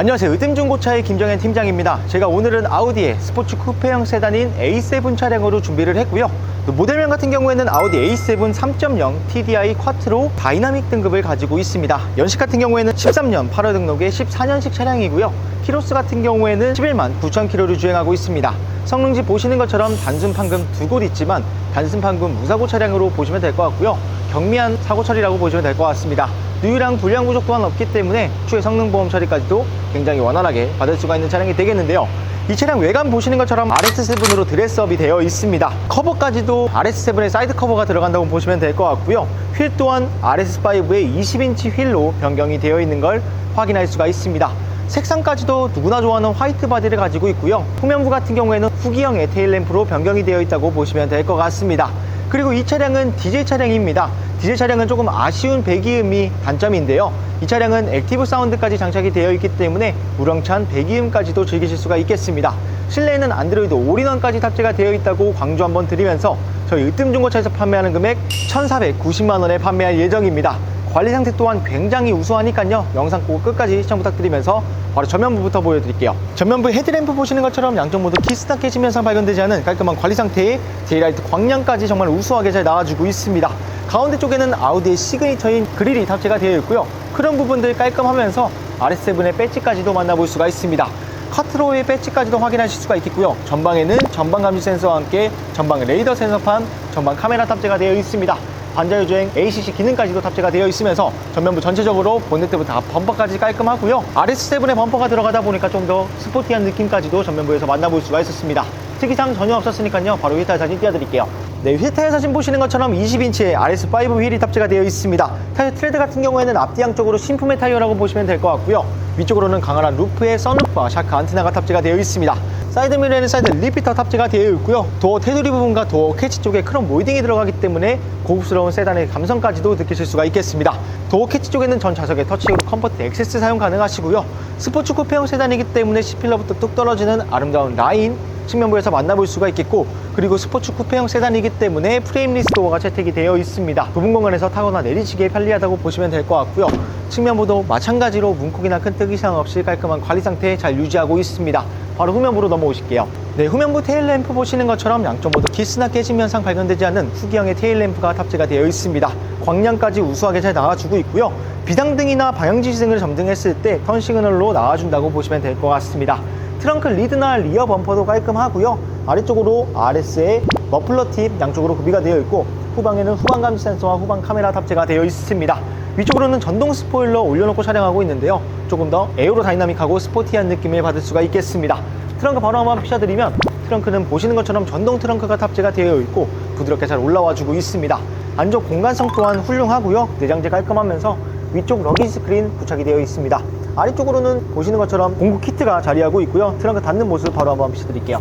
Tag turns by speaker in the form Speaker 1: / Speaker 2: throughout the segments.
Speaker 1: 안녕하세요. 으뜸중고차의 김정현 팀장입니다. 제가 오늘은 아우디의 스포츠 쿠페형 세단인 A7 차량으로 준비를 했고요. 또 모델명 같은 경우에는 아우디 A7 3.0 TDI 쿼트로 다이나믹 등급을 가지고 있습니다. 연식 같은 경우에는 13년 8월 등록의 14년식 차량이고요. 키로수 같은 경우에는 11만 9천 킬로를 주행하고 있습니다. 성능지 보시는 것처럼 단순 판금 두 곳 있지만 단순 판금 무사고 차량으로 보시면 될 것 같고요. 경미한 사고 처리라고 보시면 될 것 같습니다. 누유랑 불량 부족 또한 없기 때문에 추후에 성능 보험 처리까지도 굉장히 원활하게 받을 수가 있는 차량이 되겠는데요. 이 차량 외관 보시는 것처럼 RS7으로 드레스업이 되어 있습니다. 커버까지도 RS7의 사이드 커버가 들어간다고 보시면 될 것 같고요. 휠 또한 RS5의 20인치 휠로 변경이 되어 있는 걸 확인할 수가 있습니다. 색상까지도 누구나 좋아하는 화이트 바디를 가지고 있고요. 후면부 같은 경우에는 후기형의 테일 램프로 변경이 되어 있다고 보시면 될 것 같습니다. 그리고 이 차량은 디젤 차량입니다. 디젤 차량은 조금 아쉬운 배기음이 단점인데요. 이 차량은 액티브 사운드까지 장착이 되어 있기 때문에 우렁찬 배기음까지도 즐기실 수가 있겠습니다. 실내에는 안드로이드 올인원까지 탑재가 되어 있다고 강조 한번 드리면서 저희 으뜸중고차에서 판매하는 금액 1,490만 원에 판매할 예정입니다. 관리 상태 또한 굉장히 우수하니까요. 영상 꼭 끝까지 시청 부탁드리면서 바로 전면부부터 보여드릴게요. 전면부 헤드램프 보시는 것처럼 양쪽 모두 키스타 깨지면서 발견되지 않은 깔끔한 관리 상태에 데이라이트 광량까지 정말 우수하게 잘 나와주고 있습니다. 가운데 쪽에는 아우디의 시그니처인 그릴이 탑재가 되어 있고요. 그런 부분들 깔끔하면서 RS7의 배지까지도 만나볼 수가 있습니다. 카트로의 배지까지도 확인하실 수가 있겠고요. 전방에는 전방 감지 센서와 함께 전방 레이더 센서판, 전방 카메라 탑재가 되어 있습니다. 반자율주행 ACC 기능까지도 탑재가 되어 있으면서 전면부 전체적으로 본네트부터 범퍼까지 깔끔하고요. RS7의 범퍼가 들어가다 보니까 좀 더 스포티한 느낌까지도 전면부에서 만나볼 수가 있었습니다. 특이사항 전혀 없었으니까요. 바로 휠타일 사진 띄워드릴게요. 네, 휠타일 사진 보시는 것처럼 20인치의 RS5 휠이 탑재가 되어 있습니다. 타이어 트레드 같은 경우에는 앞뒤 양쪽으로 신품의 타이어라고 보시면 될 것 같고요. 위쪽으로는 강화한 루프에 선루프와 샤크 안테나가 탑재가 되어 있습니다. 사이드미러에는 사이드 리피터 탑재가 되어 있고요. 도어 테두리 부분과 도어 캐치 쪽에 크롬 모이딩이 들어가기 때문에 고급스러운 세단의 감성까지도 느끼실 수가 있겠습니다. 도어 캐치 쪽에는 전 좌석에 터치로 컴포트 액세스 사용 가능하시고요. 스포츠 쿠페형 세단이기 때문에 C필러부터 뚝 떨어지는 아름다운 라인 측면부에서 만나볼 수가 있겠고 그리고 스포츠 쿠페형 세단이기 때문에 프레임리스 도어가 채택이 되어 있습니다. 부분 공간에서 타거나 내리시기에 편리하다고 보시면 될 것 같고요. 측면부도 마찬가지로 문콕이나 큰 특이 사항 없이 깔끔한 관리 상태 잘 유지하고 있습니다. 바로 후면부로 넘어오실게요. 네, 후면부 테일램프 보시는 것처럼 양쪽 모두 키스나 깨짐 현상 발견되지 않는 후기형의 테일램프가 탑재가 되어 있습니다. 광량까지 우수하게 잘 나와주고 있고요. 비상등이나 방향지시 등을 점등했을 때 턴 시그널로 나와준다고 보시면 될 것 같습니다. 트렁크 리드나 리어 범퍼도 깔끔하고요. 아래쪽으로 RS의 머플러 팁 양쪽으로 구비가 되어 있고 후방에는 후방 감지 센서와 후방 카메라 탑재가 되어 있습니다. 위쪽으로는 전동 스포일러 올려놓고 촬영하고 있는데요. 조금 더 에어로 다이나믹하고 스포티한 느낌을 받을 수가 있겠습니다. 트렁크 바로 한번 피셔드리면 트렁크는 보시는 것처럼 전동 트렁크가 탑재가 되어 있고 부드럽게 잘 올라와 주고 있습니다. 안쪽 공간성 또한 훌륭하고요. 내장재 깔끔하면서 위쪽 러기지 스크린 부착이 되어 있습니다. 아래쪽으로는 보시는 것처럼 공구 키트가 자리하고 있고요. 트렁크 닫는 모습 바로 한번 비춰드릴게요.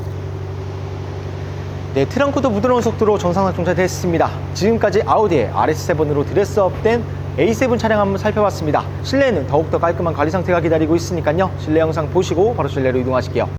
Speaker 1: 네, 트렁크도 부드러운 속도로 정상화 정차됐습니다. 지금까지 아우디의 RS7으로 드레스업된 A7 차량 한번 살펴봤습니다. 실내에는 더욱더 깔끔한 관리 상태가 기다리고 있으니까요. 실내 영상 보시고 바로 실내로 이동하실게요.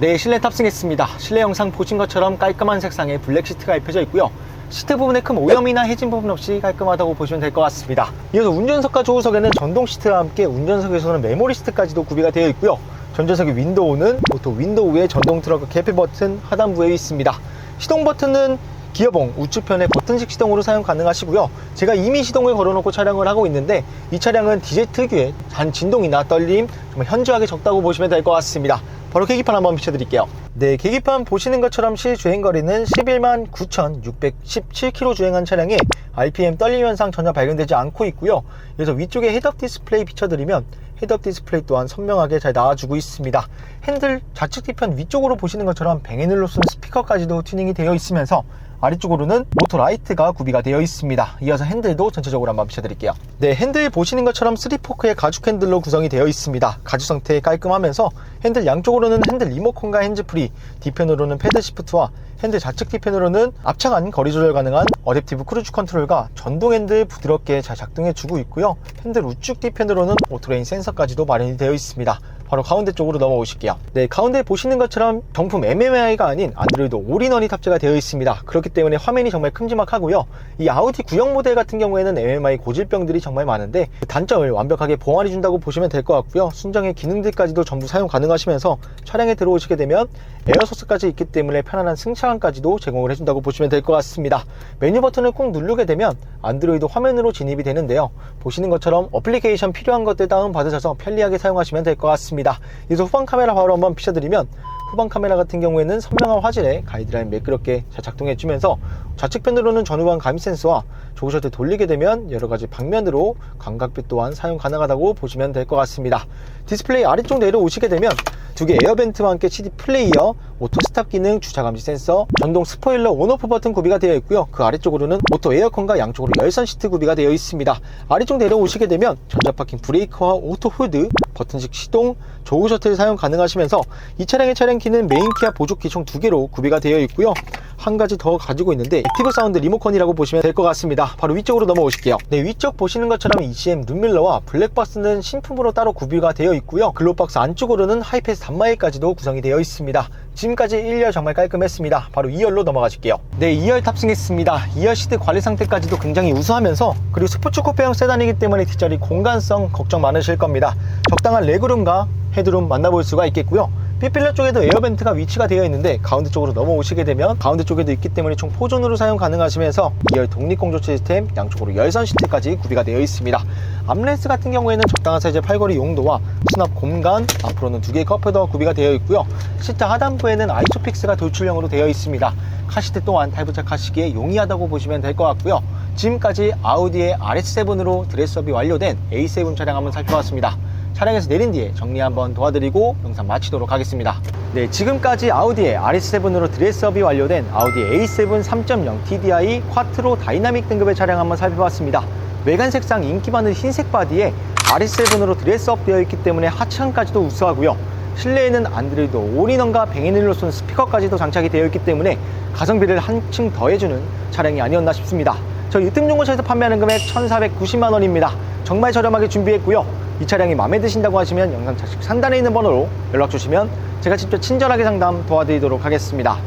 Speaker 1: 네, 실내 탑승했습니다. 실내 영상 보신 것처럼 깔끔한 색상의 블랙 시트가 입혀져 있고요. 시트 부분에 큰 오염이나 해진 부분 없이 깔끔하다고 보시면 될 것 같습니다. 이어서 운전석과 조우석에는 전동 시트와 함께 운전석에서는 메모리 시트까지도 구비가 되어 있고요. 전자석의 윈도우는 오토 윈도우에 전동 트렁크 개폐 버튼 하단부에 있습니다. 시동 버튼은 기어봉 우측편에 버튼식 시동으로 사용 가능하시고요. 제가 이미 시동을 걸어놓고 촬영을 하고 있는데 이 차량은 디젤 특유의 잔 진동이나 떨림 정말 현저하게 적다고 보시면 될 것 같습니다. 바로 계기판 한번 비춰드릴게요. 네, 계기판 보시는 것처럼 실주행거리는 11만 9,617km 주행한 차량에 RPM 떨림 현상 전혀 발견되지 않고 있고요. 그래서 위쪽에 헤드업 디스플레이 비춰드리면 헤드업 디스플레이 또한 선명하게 잘 나와주고 있습니다. 핸들 좌측 뒤편 위쪽으로 보시는 것처럼 쓴 스피커까지도 튜닝이 되어 있으면서 아래쪽으로는 모터 라이트가 구비가 되어 있습니다. 이어서 핸들도 전체적으로 한번 비춰드릴게요. 네, 핸들 보시는 것처럼 3포크의 가죽 핸들로 구성이 되어 있습니다. 가죽 상태 깔끔하면서 핸들 양쪽으로는 핸들 리모컨과 핸즈프리, 뒤편으로는 패드 시프트와 핸들 좌측 뒤편으로는 앞차 간 거리 조절 가능한 어댑티브 크루즈 컨트롤과 전동 핸들 부드럽게 잘 작동해주고 있고요. 핸들 우측 뒤편으로는 오토레인 센서까지도 마련이 되어 있습니다. 바로 가운데 쪽으로 넘어오실게요. 네, 가운데 보시는 것처럼 정품 MMI가 아닌 안드로이드 올인원이 탑재가 되어 있습니다. 그렇기 때문에 화면이 정말 큼지막하고요. 이 아우디 구형 모델 같은 경우에는 MMI 고질병들이 정말 많은데 그 단점을 완벽하게 보완해 준다고 보시면 될 것 같고요. 순정의 기능들까지도 전부 사용 가능하시면서 차량에 들어오시게 되면 에어소스까지 있기 때문에 편안한 승차감까지도 제공을 해준다고 보시면 될 것 같습니다. 메뉴 버튼을 꼭 누르게 되면 안드로이드 화면으로 진입이 되는데요. 보시는 것처럼 어플리케이션 필요한 것들 다운 받으셔서 편리하게 사용하시면 될 것 같습니다. 이어서 후방 카메라 바로 한번 비춰드리면 후방 카메라 같은 경우에는 선명한 화질에 가이드라인 매끄럽게 잘 작동해주면서 좌측편으로는 전후방 감시 센서와 조그 셔틀 돌리게 되면 여러가지 방면으로 광각빛 또한 사용 가능하다고 보시면 될 것 같습니다. 디스플레이 아래쪽 내려오시게 되면 두 개 에어벤트와 함께 CD 플레이어, 오토 스탑 기능, 주차 감지 센서, 전동 스포일러 온오프 버튼 구비가 되어 있고요. 그 아래쪽으로는 오토 에어컨과 양쪽으로 열선 시트 구비가 되어 있습니다. 아래쪽 내려오시게 되면 전자 파킹 브레이크와 오토 후드, 버튼식 시동, 조그 셔틀 사용 가능하시면서 이 차량의 차량 키는 메인 키와 보조키 총 두 개로 구비가 되어 있고요. 한 가지 더 가지고 있는데 액티브 사운드 리모컨이라고 보시면 될 것 같습니다. 바로 위쪽으로 넘어오실게요. 네, 위쪽 보시는 것처럼 ECM 룸밀러와 블랙박스는 신품으로 따로 구비가 되어 있고요. 글로박스 안쪽으로는 하이패스 단마일까지도 구성이 되어 있습니다. 지금까지 1열 정말 깔끔했습니다. 바로 2열로 넘어가실게요. 네, 2열 탑승했습니다. 2열 시트 관리 상태까지도 굉장히 우수하면서 그리고 스포츠 쿠페형 세단이기 때문에 뒷자리 공간성 걱정 많으실 겁니다. 적당한 레그룸과 헤드룸 만나볼 수가 있겠고요. 삐필러 쪽에도 에어벤트가 위치가 되어 있는데 가운데 쪽으로 넘어오시게 되면 가운데 쪽에도 있기 때문에 총 포존으로 사용 가능하시면서 2열 독립공조 시스템 양쪽으로 열선 시트까지 구비가 되어 있습니다. 암레스 같은 경우에는 적당한 사이즈의 팔걸이 용도와 수납 공간 앞으로는 두 개의 컵헤더 구비가 되어 있고요. 시트 하단부에는 아이소픽스가 돌출형으로 되어 있습니다. 카시트 또한 탈부착하시기에 용이하다고 보시면 될 것 같고요. 지금까지 아우디의 RS7으로 드레스업이 완료된 A7 차량 한번 살펴봤습니다. 차량에서 내린 뒤에 정리 한번 도와드리고 영상 마치도록 하겠습니다. 네, 지금까지 아우디의 RS7으로 드레스업이 완료된 아우디 A7 3.0 TDI 쿼트로 다이나믹 등급의 차량 한번 살펴봤습니다. 외관 색상 인기 많은 흰색 바디에 RS7으로 드레스업 되어 있기 때문에 하층까지도 우수하고요. 실내에는 안드로이드 올인원과 뱅앤일로손 스피커까지도 장착이 되어 있기 때문에 가성비를 한층 더해주는 차량이 아니었나 싶습니다. 저희 유통중고차에서 판매하는 금액 1,490만 원입니다. 정말 저렴하게 준비했고요. 이 차량이 마음에 드신다고 하시면 영상 좌측 상단에 있는 번호로 연락 주시면 제가 직접 친절하게 상담 도와드리도록 하겠습니다.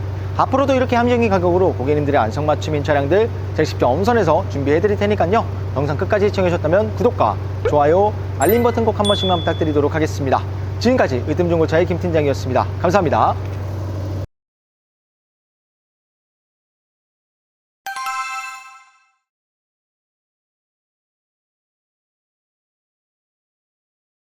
Speaker 1: 앞으로도 이렇게 함정기 가격으로 고객님들의 안성맞춤인 차량들 제가 직접 엄선해서 준비해 드릴 테니까요. 영상 끝까지 시청해주셨다면 구독과 좋아요, 알림 버튼 꼭 한 번씩만 부탁드리도록 하겠습니다. 지금까지 으뜸중고차의 김팀장이었습니다. 감사합니다.